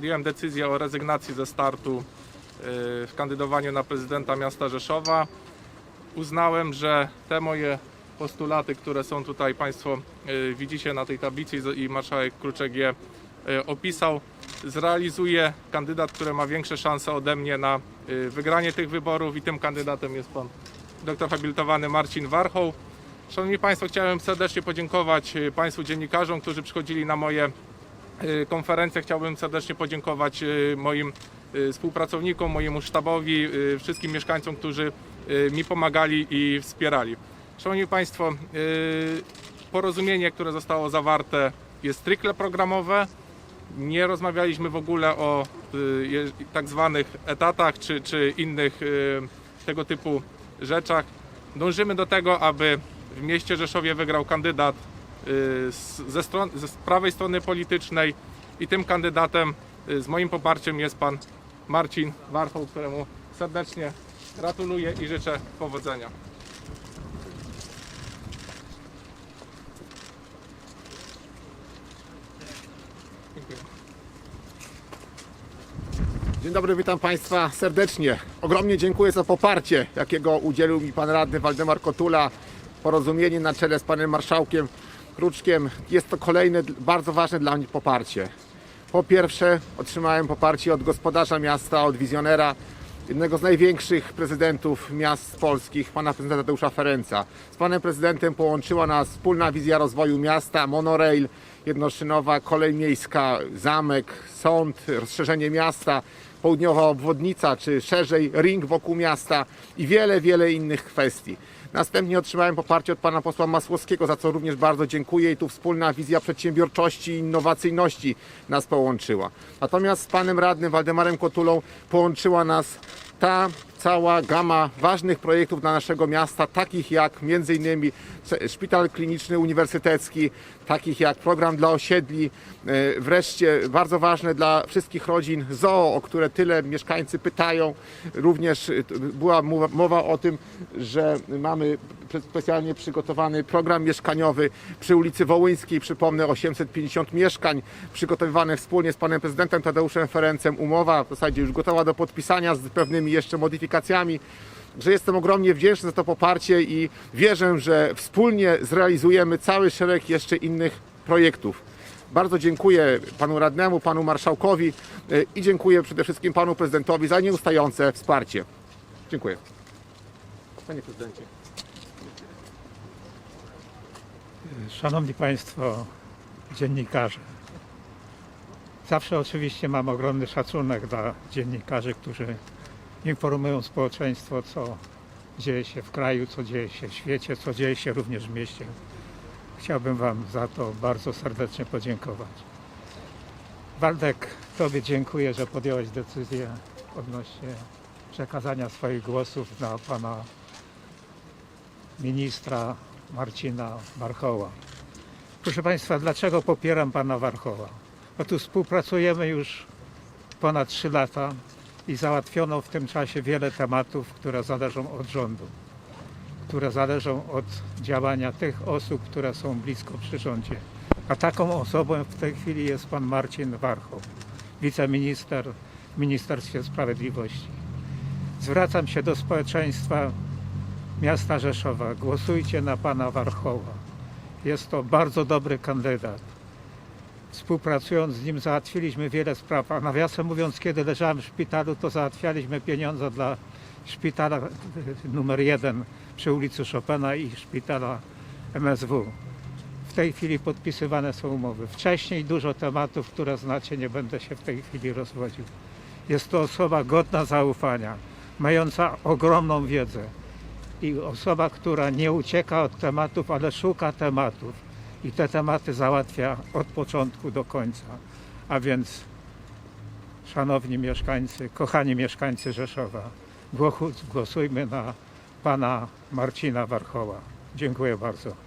Podjąłem decyzję o rezygnacji ze startu y, w kandydowaniu na prezydenta miasta Rzeszowa. Uznałem, że te moje postulaty, które są tutaj Państwo y, widzicie na tej tablicy i marszałek Kruczek je y, opisał, zrealizuje kandydat, który ma większe szanse ode mnie na wygranie tych wyborów i tym kandydatem jest pan doktor habilitowany Marcin Warchoł. Szanowni Państwo, chciałem serdecznie podziękować Państwu dziennikarzom, którzy przychodzili na moje konferencję. Chciałbym serdecznie podziękować y, moim y, współpracownikom, mojemu sztabowi, y, wszystkim mieszkańcom, którzy y, mi pomagali i wspierali. Szanowni Państwo, y, porozumienie, które zostało zawarte jest stricte programowe. Nie rozmawialiśmy w ogóle o y, tak zwanych etatach czy, czy innych y, tego typu rzeczach. Dążymy do tego, aby w mieście Rzeszowie wygrał kandydat y, ze, stron, ze prawej strony politycznej i tym kandydatem y, z moim poparciem jest pan Marcin Warchoł, któremu serdecznie gratuluję i życzę powodzenia. Dzień dobry, witam Państwa serdecznie. Ogromnie dziękuję za poparcie, jakiego udzielił mi Pan Radny Waldemar Kotula. Porozumienie na czele z Panem Marszałkiem Kruczkiem. Jest to kolejne bardzo ważne dla mnie poparcie. Po pierwsze, otrzymałem poparcie od gospodarza miasta, od wizjonera, jednego z największych prezydentów miast polskich, pana prezydenta Tadeusza Ferenca. Z panem prezydentem połączyła nas wspólna wizja rozwoju miasta, monorail, jednoszynowa kolej miejska, zamek, sąd, rozszerzenie miasta, południowa obwodnica, czy szerzej ring wokół miasta i wiele, wiele innych kwestii. Następnie otrzymałem poparcie od pana posła Masłowskiego, za co również bardzo dziękuję i tu wspólna wizja przedsiębiorczości i innowacyjności nas połączyła. Natomiast z panem radnym Waldemarem Kotulą połączyła nas ta cała gama ważnych projektów dla naszego miasta, takich jak innymi Szpital Kliniczny Uniwersytecki, takich jak program dla osiedli, e, wreszcie bardzo ważne dla wszystkich rodzin ZOO, o które tyle mieszkańcy pytają. Również t- była mowa- o tym, że mamy specjalnie przygotowany program mieszkaniowy przy ulicy Wołyńskiej, przypomnę 850 mieszkań, przygotowywane wspólnie z panem prezydentem Tadeuszem Ferencem. Umowa w zasadzie już gotowa do podpisania z pewnymi jeszcze modyfikacjami że jestem ogromnie wdzięczny za to poparcie i wierzę, że wspólnie zrealizujemy cały szereg jeszcze innych projektów. Bardzo dziękuję panu radnemu, panu marszałkowi y, i dziękuję przede wszystkim panu prezydentowi za nieustające wsparcie. Dziękuję. Panie prezydencie. Szanowni Państwo, dziennikarze. Zawsze oczywiście mam ogromny szacunek dla dziennikarzy, którzy informują społeczeństwo, co dzieje się w kraju, co dzieje się w świecie, co dzieje się również w mieście. Chciałbym Wam za to bardzo serdecznie podziękować. Waldek, Tobie dziękuję, że podjąłeś decyzję odnośnie przekazania swoich głosów na Pana ministra Marcina Warchoła. Proszę Państwa, dlaczego popieram Pana Warchoła? Otóż współpracujemy już ponad 3 lata i załatwiono w tym czasie wiele tematów, które zależą od rządu, które zależą od działania tych osób, które są blisko przy rządzie. A taką osobą w tej chwili jest Pan Marcin Warchoł, wiceminister w Ministerstwie Sprawiedliwości. Zwracam się do społeczeństwa miasta Rzeszowa. Głosujcie na pana Warchoła. Jest to bardzo dobry kandydat. Współpracując z nim załatwiliśmy wiele spraw, a nawiasem mówiąc, kiedy leżałem w szpitalu, to załatwialiśmy pieniądze dla szpitala e, numer jeden przy ulicy Chopina i szpitala MSW. W tej chwili podpisywane są umowy. Wcześniej dużo tematów, które znacie, nie będę się w tej chwili rozwodził. Jest to osoba godna zaufania, mająca ogromną wiedzę i osoba, która nie ucieka od tematów, ale szuka tematów i te tematy załatwia od początku do końca. A więc, szanowni mieszkańcy, kochani mieszkańcy Rzeszowa, głosujmy na pana Marcina Warchoła. Dziękuję bardzo.